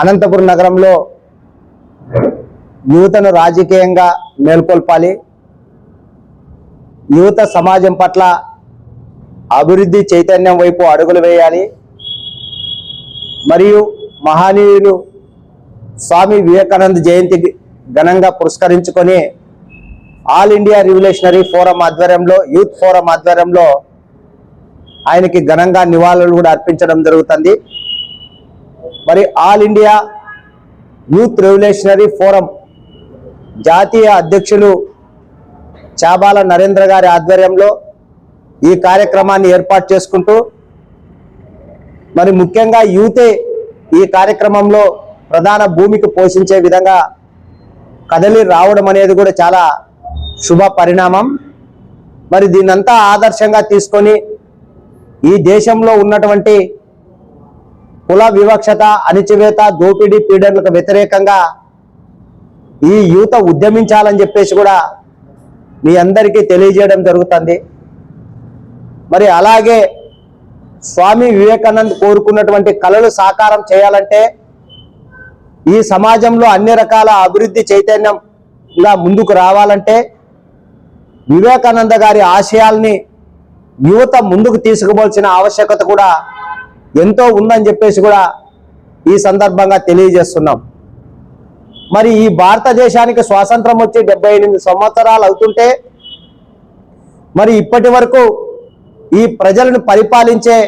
అనంతపురం నగరంలో యువతను రాజకీయంగా మేల్కొల్పాలి. యువత సమాజం పట్ల అభివృద్ధి చైతన్యం వైపు అడుగులు వేయాలి. మరియు మహానీయులు స్వామి వివేకానంద జయంతి ఘనంగా పురస్కరించుకొని ఆల్ ఇండియా రివల్యూషనరీ ఫోరం ఆధ్వర్యంలో యూత్ ఫోరం ఆధ్వర్యంలో ఆయనకి ఘనంగా నివాళులు కూడా అర్పించడం జరుగుతుంది. మరి all India youth revolutionary forum జాతీయ అధ్యక్షులు చాబాల నరేంద్ర గారి ఆధ్వర్యంలో ఈ కార్యక్రమాన్ని ఏర్పాటు చేసుకుంటూ మరి ముఖ్యంగా యూతే ఈ కార్యక్రమంలో ప్రధాన భూమికి పోషించే విధంగా కదలి రావడం అనేది కూడా చాలా శుభ పరిణామం. మరి దీన్నంతా ఆదర్శంగా తీసుకొని ఈ దేశంలో ఉన్నటువంటి కుల వివక్షత అణిచివేత దోపిడీ పీడనలకు వ్యతిరేకంగా ఈ యువత ఉద్యమించాలని చెప్పేసి కూడా మీ అందరికీ తెలియజేయడం జరుగుతుంది. మరి అలాగే స్వామి వివేకానంద్ కోరుకున్నటువంటి కళలు సాకారం చేయాలంటే ఈ సమాజంలో అన్ని రకాల అభివృద్ధి చైతన్యంగా ముందుకు రావాలంటే వివేకానంద గారి ఆశయాల్ని యువత ముందుకు తీసుకోవాల్సిన ఆవశ్యకత కూడా ఎంతో ఉందని చెప్పేసి కూడా ఈ సందర్భంగా తెలియజేస్తున్నాం. మరి ఈ భారతదేశానికి స్వాతంత్రం వచ్చి డెబ్బై ఎనిమిది సంవత్సరాలు అవుతుంటే మరి ఇప్పటి వరకు ఈ ప్రజలను పరిపాలించే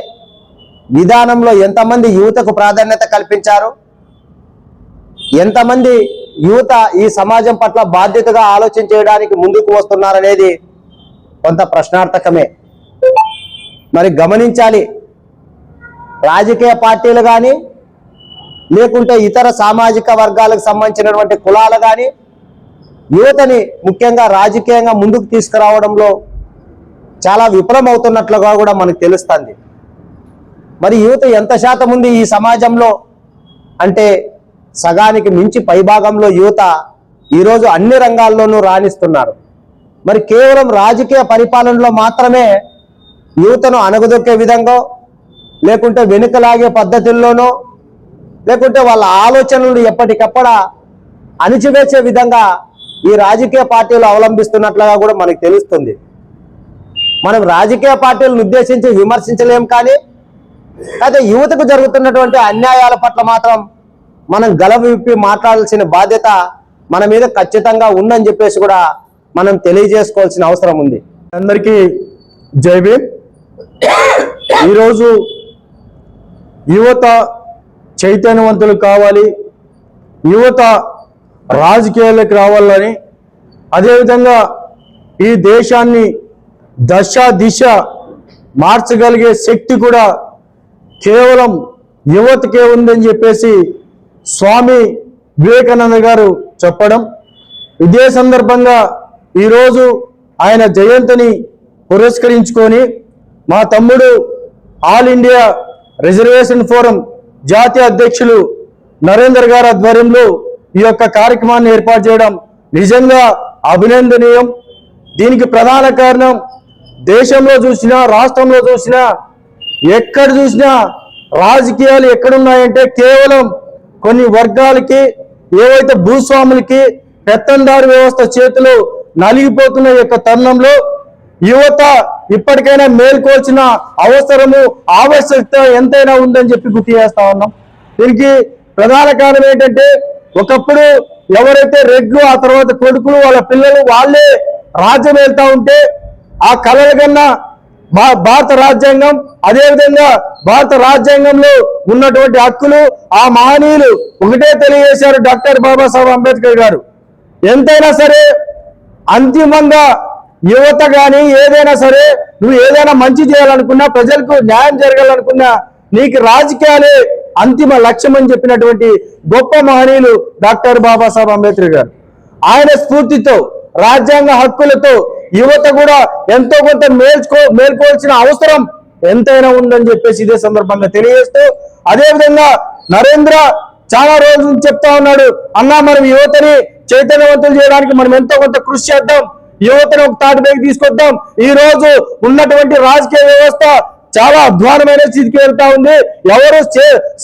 విధానంలో ఎంతమంది యువతకు ప్రాధాన్యత కల్పించారు? ఎంతమంది యువత ఈ సమాజం పట్ల బాధ్యతగా ఆలోచన చేయడానికి ముందుకు వస్తున్నారనేది కొంత ప్రశ్నార్థకమే. మరి గమనించాలి రాజకీయ పార్టీలు కానీ లేకుంటే ఇతర సామాజిక వర్గాలకు సంబంధించినటువంటి కులాలు కానీ యువతని ముఖ్యంగా రాజకీయంగా ముందుకు తీసుకురావడంలో చాలా విఫలమవుతున్నట్లుగా కూడా మనకు తెలుస్తుంది. మరి యువత ఎంత శాతం ఉంది ఈ సమాజంలో? అంటే సగానికి మించి పైభాగంలో యువత ఈరోజు అన్ని రంగాల్లోనూ రాణిస్తున్నారు. మరి కేవలం రాజకీయ పరిపాలనలో మాత్రమే యువతను అణగదొక్కే విధంగా లేకుంటే వెనుకలాగే పద్ధతుల్లోనో లేకుంటే వాళ్ళ ఆలోచనలు ఎప్పటికప్పుడ అణిచివేసే విధంగా ఈ రాజకీయ పార్టీలు అవలంబిస్తున్నట్లుగా కూడా మనకు తెలుస్తుంది. మనం రాజకీయ పార్టీలను ఉద్దేశించి విమర్శించలేం కానీ అయితే యువతకు జరుగుతున్నటువంటి అన్యాయాల పట్ల మాత్రం మనం గలవ విప్పి మాట్లాడాల్సిన బాధ్యత మన మీద ఖచ్చితంగా ఉందని చెప్పేసి కూడా మనం తెలియజేసుకోవాల్సిన అవసరం ఉంది. అందరికీ జై భీమ్. ఈరోజు యువత చైతన్యవంతులు కావాలి యువత రాజకీయాలకు రావాలని అదేవిధంగా ఈ దేశాన్ని దశ దిశ మార్చగలిగే శక్తి కూడా కేవలం యువతకే ఉందని చెప్పేసి స్వామి వివేకానంద గారు చెప్పడం. ఇదే సందర్భంగా ఈరోజు ఆయన జయంతిని పురస్కరించుకొని మా తమ్ముడు ఆల్ ఇండియా రిజర్వేషన్ ఫోరం జాతీయ అధ్యక్షులు నరేందర్ గారి ఆధ్వర్యంలో ఈ యొక్క కార్యక్రమాన్ని ఏర్పాటు చేయడం నిజంగా అభినందనీయం. దీనికి ప్రధాన కారణం దేశంలో చూసినా రాష్ట్రంలో చూసినా ఎక్కడ చూసినా రాజకీయాలు ఎక్కడున్నాయంటే కేవలం కొన్ని వర్గాలకి ఏవైతే భూస్వాములకి పెత్తందారు వ్యవస్థ చేతిలో నలిగిపోతున్న యొక్క తరుణంలో యువత ఇప్పటికైనా మేల్కోల్చిన అవసరము ఆవశ్యకత ఎంతైనా ఉందని చెప్పి గుర్తు చేస్తా ఉన్నాం. దీనికి ప్రధాన కారణం ఏంటంటే ఒకప్పుడు ఎవరైతే రెడ్లు ఆ తర్వాత కొడుకులు వాళ్ళ పిల్లలు వాళ్ళే రాజ్యం వెళ్తా ఉంటే ఆ కళల కన్నా భా- భారత రాజ్యాంగం అదేవిధంగా భారత రాజ్యాంగంలో ఉన్నటువంటి హక్కులు ఆ మహనీయులు ఒకటే తెలియజేశారు డాక్టర్ బాబాసాహెబ్ అంబేద్కర్ గారు. ఎంతైనా సరే అంతిమంగా యువత కానీ ఏదైనా సరే నువ్వు ఏదైనా మంచి చేయాలనుకున్నా ప్రజలకు న్యాయం జరగాలనుకున్నా నీకు రాజకీయాలే అంతిమ లక్ష్యం అని చెప్పినటువంటి గొప్ప మహనీయులు డాక్టర్ బాబాసాహెబ్ అంబేద్కర్ గారు. ఆయన స్ఫూర్తితో రాజ్యాంగ హక్కులతో యువత కూడా ఎంతో కొంత మేల్చుకో మేల్కోవాల్సిన అవసరం ఎంతైనా ఉందని చెప్పేసి ఇదే సందర్భంగా తెలియజేస్తూ అదేవిధంగా నరేంద్ర చాలా రోజులు చెప్తా ఉన్నాడు అన్నా మనం యువతని చైతన్యవంతులు చేయడానికి మనం ఎంతో కొంత కృషి చేద్దాం. యువతను ఒక తాటిపైకి తీసుకొద్దాం. ఈ రోజు ఉన్నటువంటి రాజకీయ వ్యవస్థ చాలా అధ్వానమైన స్థితికి వెళ్తా ఉంది. ఎవరు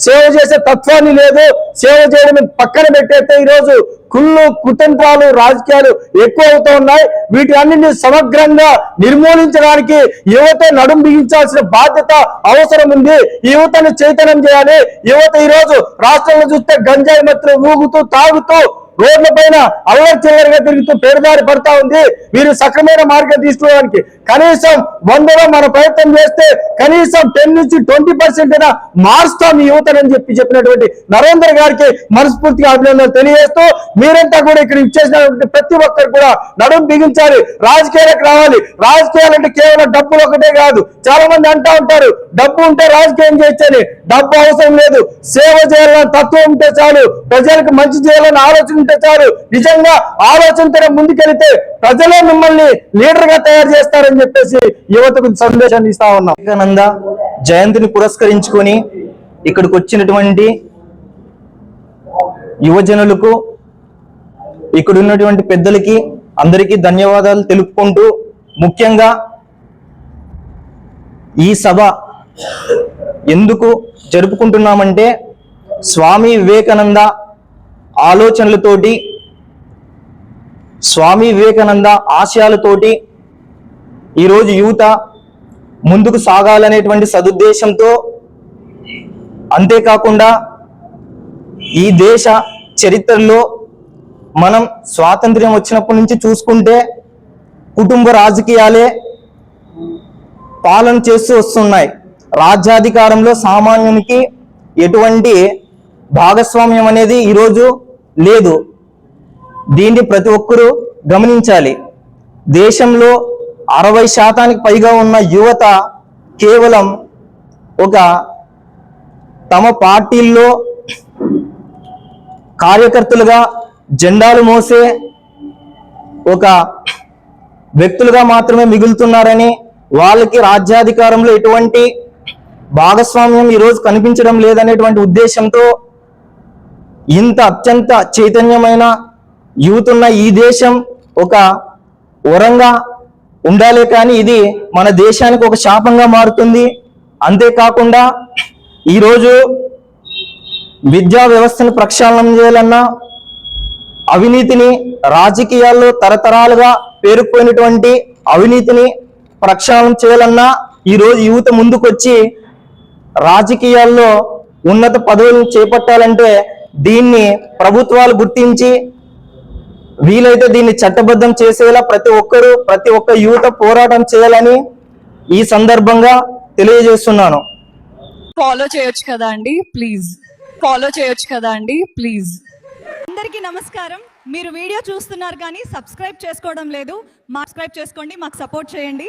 సేవ చేసే తత్వాన్ని లేదు. సేవ చేయడం పక్కన పెట్టేస్తే ఈరోజు కుళ్ళు కుతంత్రాలు రాజకీయాలు ఎక్కువ అవుతూ ఉన్నాయి. వీటి అన్నింటినీ సమగ్రంగా నిర్మూలించడానికి యువత నడుం బిగించాల్సిన బాధ్యత అవసరం ఉంది. యువతను చైతన్యం చేయాలి. యువత ఈ రోజు రాష్ట్రంలో చూస్తే గంజాయి మత్తులు ఊగుతూ తాగుతూ రోడ్ల పైన అల్లరి చిల్లరగా తిరుగుతూ పేరుదారి పడతా ఉంది. వీరు సక్రమైన మార్గం తీసుకోవడానికి కనీసం వందలో మన ప్రయత్నం చేస్తే కనీసం టెన్ నుంచి ట్వంటీ పర్సెంట్ అయినా మారుస్తాం ఈ యువతనని చెప్పి చెప్పినటువంటి నరేంద్ర గారికి మనస్ఫూర్తిగా అభినందనలు తెలియజేస్తూ మీరంతా కూడా ఇక్కడ ఇచ్చేసినటువంటి ప్రతి ఒక్కరు కూడా నడుం బిగించాలి రాజకీయాలకు రావాలి. రాజకీయాలంటే కేవలం డబ్బులు ఒకటే కాదు. చాలా మంది అంటా ఉంటారు డబ్బు ఉంటే రాజకీయం చేయొచ్చని. డబ్బు అవసరం లేదు. సేవ చేయాలని తత్వం ఉంటే చాలు. ప్రజలకు మంచి చేయాలని ఆలోచన ఉంటే చాలు. నిజంగా ఆలోచనతో ముందుకెళ్తే ప్రజలే మిమ్మల్ని లీడర్గా తయారు చేస్తారని చెప్పేసి యువతకు సందేశాన్ని ఇస్తా ఉన్నాం. వివేకానంద జయంతిని పురస్కరించుకొని ఇక్కడికి వచ్చినటువంటి యువజనులకు ఇక్కడ ఉన్నటువంటి పెద్దలకి అందరికీ ధన్యవాదాలు తెలుపుకుంటూ ముఖ్యంగా ఈ సభ ఎందుకు జరుపుకుంటున్నామంటే స్వామి వివేకానంద ఆలోచనలతోటి స్వామి వివేకానంద ఆశయాలతోటి ఈరోజు యువత ముందుకు సాగాలనేటువంటి సదుద్దేశంతో అంతేకాకుండా ఈ దేశ చరిత్రలో మనం స్వాతంత్ర్యం వచ్చినప్పటి నుంచి చూసుకుంటే కుటుంబ రాజకీయాలే పాలన చేస్తూ వస్తున్నాయి. రాజ్యాధికారంలో సామాన్యునికి ఎటువంటి భాగస్వామ్యం అనేది ఈరోజు లేదు. దీన్ని ప్రతి ఒక్కరూ గమనించాలి. దేశంలో అరవై శాతానికి పైగా ఉన్న యువత కేవలం ఒక తమ పార్టీల్లో కార్యకర్తలుగా జెండాలు మోసే ఒక వ్యక్తులుగా మాత్రమే మిగులుతున్నారని వాళ్ళకి రాజ్యాధికారంలో ఎటువంటి భాగస్వామ్యం ఈరోజు కనిపించడం లేదనేటువంటి ఉద్దేశంతో ఇంత అత్యంత చైతన్యమైన యూత్ ఉన్న ఈ దేశం ఒక వరంగా ఉండాలే కానీ ఇది మన దేశానికి ఒక శాపంగా మారుతుంది. అంతేకాకుండా ఈరోజు విద్యా వ్యవస్థను ప్రక్షాళనం చేయాలన్నా అవినీతిని రాజకీయాల్లో తరతరాలుగా పేరుకుపోయినటువంటి అవినీతిని ప్రక్షాళన చేయాలన్నా ఈరోజు యువత ముందుకొచ్చి రాజకీయాల్లో ఉన్నత పదవులను చేపట్టాలంటే దీన్ని ప్రభుత్వాలు గుర్తించి వీలైతే దీన్ని చట్టబద్ధం చేసేలా ప్రతి ఒక్కరూ ప్రతి ఒక్క యువత పోరాటం చేయాలని ఈ సందర్భంగా తెలియజేస్తున్నాను. ఫాలో చేయొచ్చు కదా అండి ప్లీజ్ ఫాలో చేయొచ్చు కదా అండి ప్లీజ్ అందరికీ నమస్కారం. మీరు వీడియో చూస్తున్నారు కానీ సబ్స్క్రైబ్ చేసుకోవడం లేదు. మా సబ్స్క్రైబ్ చేసుకోండి మాకు సపోర్ట్ చేయండి.